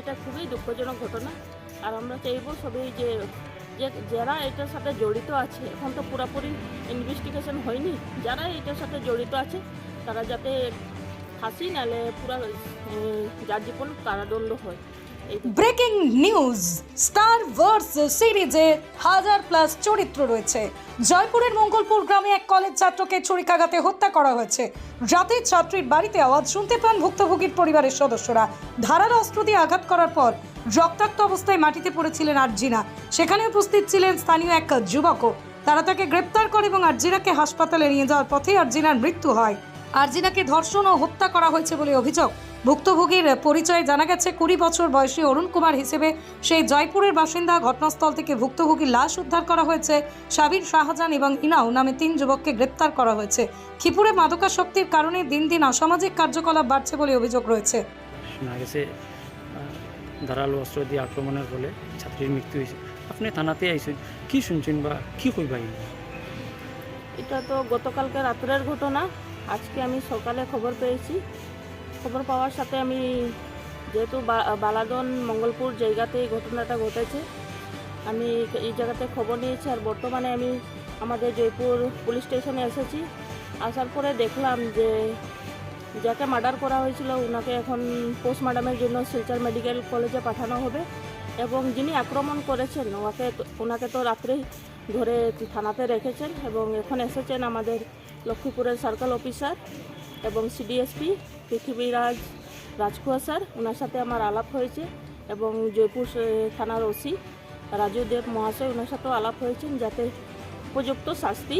এটা খুবই দুঃখজনক ঘটনা। আর আমরা চাইব সবই যে যারা এটার সাথে জড়িত আছে, এখন তো পুরোপুরি ইনভেস্টিগেশন হয়নি, যারা এটার সাথে জড়িত আছে, তারা যাতে ফাঁসি নালে পুরা যার জীবন কারাদণ্ড হয়। ব্রেকিং নিউজ, স্টার ভার্স সিরিজে হাজার প্লাস চরিত্র রয়েছে। জয়পুরের মঙ্গলপুর গ্রামে এক কলেজ ছাত্রকে ছুরিকাঘাতে হত্যা করা হয়েছে। রাতে ছাত্রীর বাড়িতে আওয়াজ শুনতে পান ভুক্তভোগীর পরিবারের সদস্যরা। ধারালো অস্ত্র দিয়ে আঘাত করার পর রক্তাক্ত অবস্থায় মাটিতে পড়েছিলেন আরজিনা। সেখানে উপস্থিত ছিলেন স্থানীয় এক যুবকও। তারা তাকে গ্রেপ্তার করে এবং আরজিনাকে হাসপাতালে নিয়ে যাওয়ার পথে আরজিনার মৃত্যু হয়। আরজিনাকে ধর্ষণ ও হত্যা করা হয়েছে বলে অভিযোগ। ভুক্তভোগীর পরিচয় জানা গেছে কুড়ি বছর বয়সী অরুণ কুমার হিসেবে সেই জয়পুরের বাসিন্দা ঘটনাস্থল থেকে ভুক্তভোগীর লাশ উদ্ধার করা হয়েছে। সাবির শাহজাহান এবং ইনাও নামে তিন যুবককে গ্রেপ্তার করা হয়েছে। খিপুরে মাদকাসক্তির কারণে দিন দিন অসামাজিক কার্যকলাপ বাড়ছে বলে অভিযোগ রয়েছে। শোনা গেছে ধারালো অস্ত্র দিয়ে আক্রমণের ফলে ছাত্রীর মৃত্যু হয়েছে। আপনি থানাতে আইছেন কি শুনছেন বা কি কইবা? এটা তো গতকালকে রাত্রের ঘটনা আজকে আমি সকালে খবর পেয়েছি। খবর পাওয়ার সাথে আমি যেহেতু বালাদন মঙ্গলপুর জায়গাতে এই ঘটনাটা ঘটেছে, আমি এই জায়গাতে খবর নিয়েছি আর বর্তমানে আমি আমাদের জয়পুর পুলিশ স্টেশনে এসেছি। আসার পরে দেখলাম যে যাকে মার্ডার করা হয়েছিল ওনাকে এখন পোস্টমর্টমের জন্য শিলচর মেডিকেল কলেজে পাঠানো হবে এবং যিনি আক্রমণ করেছেন তো- ওনাকে তো রাত্রেই ধরে থানাতে রেখেছেন এবং এখন এসেছেন আমাদের লক্ষ্মীপুরের সার্কেল অফিসার এবং সিডিএসপি পৃথিবীরাজ রাজখোয়া স্যার, ওনার সাথে আমার আলাপ হয়েছে এবং জয়পুর থানার ওসি রাজু দেব মহাশয় ওনার সাথেও আলাপ হয়েছেন যাতে উপযুক্ত শাস্তি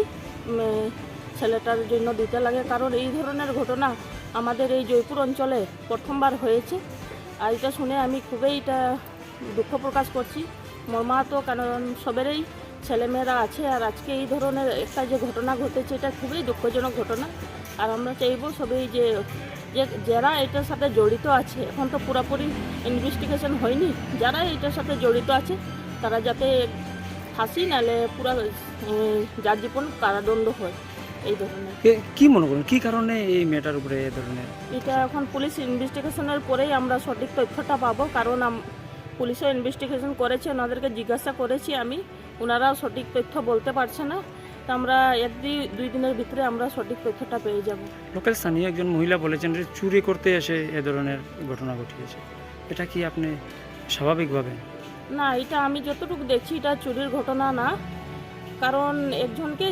ছেলেটার জন্য দিতে লাগে। কারণ এই ধরনের ঘটনা আমাদের এই জয়পুর অঞ্চলে প্রথমবার হয়েছে। আর এটা শুনে আমি খুবই এটা দুঃখ প্রকাশ করছি। মর্মাহত, কারণ সবেরই ছেলেমেয়েরা আছে আর আজকে এই ধরনের একটা যে ঘটনা ঘটেছে, এটা খুবই দুঃখজনক ঘটনা। আর আমরা চাইব সবাই যে যে যারা এটার সাথে জড়িত আছে এখন তো পুরোপুরি ইনভেস্টিগেশন হয়নি যারা এটার সাথে জড়িত আছে তারা যাতে ফাঁসি নালে পুরো উম, জীবন কারাদণ্ড হয় এই ধরনের। কি মনে করেন কি কারণে এই মেয়েটার উপরে এ ধরনের? এটা এখন পুলিশ ইনভেস্টিগেশনের পরেই আমরা সঠিক তথ্যটা পাবো কারণ পুলিশও ইনভেস্টিগেশন করেছে ওনাদেরকে জিজ্ঞাসা করেছি আমি ওনারাও সঠিক তথ্য বলতে পারছে না। তো আমরা এক দুই দুই দিনের ভিতরে আমরা সঠিক তথ্যটা পেয়ে যাব। লোকাল স্থানীয় একজন মহিলা বলেছেন যে চুরি করতে এসে এ ধরনের ঘটনা ঘটিয়েছে। এটা কি আপনি স্বাভাবিকভাবে? না এটা আমি যতটুকু দেখছি এটা চুরির ঘটনা না। কারণ একজনকে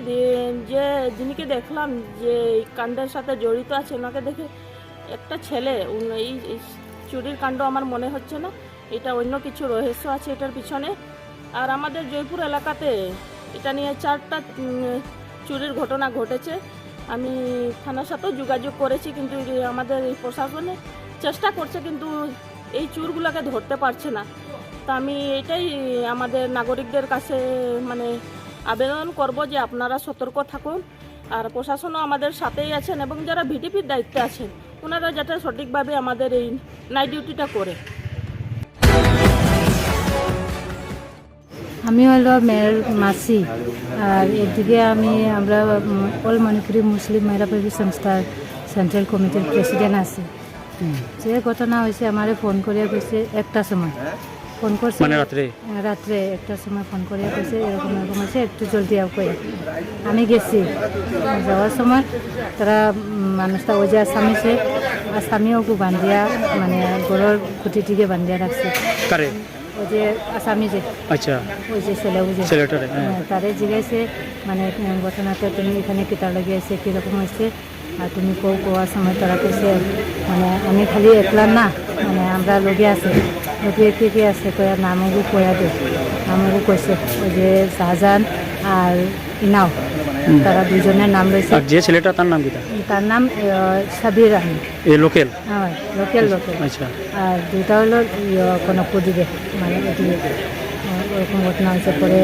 যে যিনিকে দেখলাম যে কাণ্ডের সাথে জড়িত আছে ওনাকে দেখে একটা ছেলে এই চুরির কাণ্ড আমার মনে হচ্ছে না। এটা অন্য কিছু রহস্য আছে এটার পিছনে। আর আমাদের জয়পুর এলাকাতে এটা নিয়ে চারটা চুরির ঘটনা ঘটেছে। আমি থানার সাথেও যোগাযোগ করেছি, কিন্তু আমাদের প্রশাসনে চেষ্টা করছে, কিন্তু এই চুরগুলোকে ধরতে পারছে না। তা আমি এটাই আমাদের নাগরিকদের কাছে মানে আবেদন করব যে আপনারা সতর্ক থাকুন। আর প্রশাসনও আমাদের সাথেই আছেন এবং যারা ভিডিপির দায়িত্বে আছেন, ওনারা যাতে সঠিকভাবে আমাদের এই নাইট ডিউটিটা করে। আমি হলো মেয়ের মাসি। আর এদিকে আমি আমরা অল মণিপুরি মুসলিম মহিলা পরিবেশ সংস্থার সেন্ট্রাল কমিটির প্রেসিডেন্ট আছি। যে ঘটনা হয়েছে আমারে ফোন করিয়া কইছে একটা সময়। ফোন করছে। মানে রাত্রে? হ্যাঁ, রাত্রে একটা সময় ফোন করিয়া কইছে এরকম এরকম আছে একটু জলদি আও কই আমি গেছি। যাওয়ার সময় তারা মানুষটা ওই যে আসামিছে আসামিও বান্ধিয়া মানে গরুর খুঁটিটিকে বান্ধিয়া রাখছে। ওই যে আসামি যে আচ্ছা। ওই যে ছেলে ওই যে ছেলেটারে হ্যাঁ। হ্যাঁ, তারে জিজ্ঞাসে মানে ঘটনাটা তুমি এখানে কিতা লাগিয়েছে কীরকম হয়েছে আর তুমি কৌ কোয়ার সময় তারা কইছে মানে আমি খালি একলা না মানে আমরা লগে আছে। লগে কে কে আছে কয়া নামগু কয়া দে। নামগু কইছে ওই যে শাহজাহান আর ইনাও। তারা দুজনের নাম রয়েছে। আর যে ছেলেটা তার নাম কিতা তার? নাম সাবির আহমেদ এ লোকেল? হ্যাঁ লোকেল লোকেল। আচ্ছা। আর দুটা হলো কোনো দিকে মানে ওরকম ঘটনা হয়েছে পরে।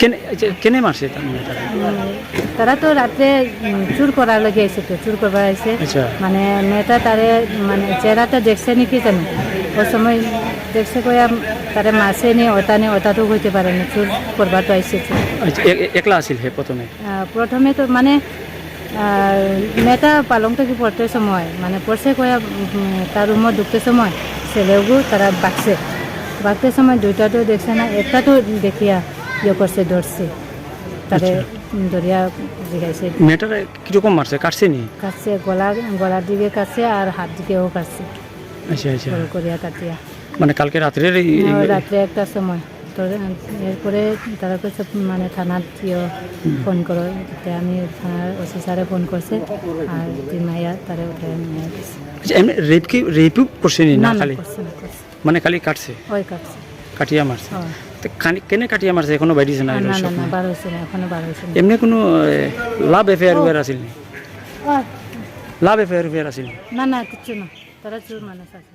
কেনে আচ্ছা, কেনে মারছে তার? উম, তারা তো রাত্রে উম, চুর করার লাগে আইছে তো চুর করবার আইছে আচ্ছা। মানে মেয়েটা তারে মানে চেহারাটা দেখছে নাকি জানি। ওই সময় দেখছে কয়া তারে মাসে নি ওটা নি ওটা তো হইতে পারে না চুর করবার তো। আচ্ছা একলা আছিল হে প্রথমে? প্রথমে তো মানে আহ, মেয়েটা পালং থেকে পড়তে সময় মানে পড়ছে কয়া তার রুমত ঢুকতে সময় ছেলেগু তারা বাঁকছে বাঁকতে সময় দুইটা তো দেখছে না একটা তো দেখিয়া ইয়ে করছে ধরছে। তারে ধরিয়া জিগাইছে। মেয়েটার কীরকম মারছে কাটছে নি? কাটছে গলা গলার দিকে কাটছে আর হাত দিকেও কাটছে। আচ্ছা আচ্ছা। করিয়া কাটিয়া। মানে কালকে রাত্রের আর রাত্রে একটা সময়। তো এরপরে তারা কাছে মানে থানার ফোন করো। আমি থানার ওসি স্যারে ফোন করছে আর মাইয়া তারে উঠে নিয়ে গেছে। আচ্ছা, এমনি রেপ কি রেপও করছে নি খালি? মানে খালি কাটছে? ওই কাটছে। কাটিয়া মারছে? তো কেনে কাটিয়া মারছে? এখনও বাইরেছে না এমনি কোনো লাভ এফআইআর উফায়ার আছিল নি ও, লাভ এফআইআর উফায়ার আছিল না না কিচ্ছু না। তারা চোর মানুষ আছে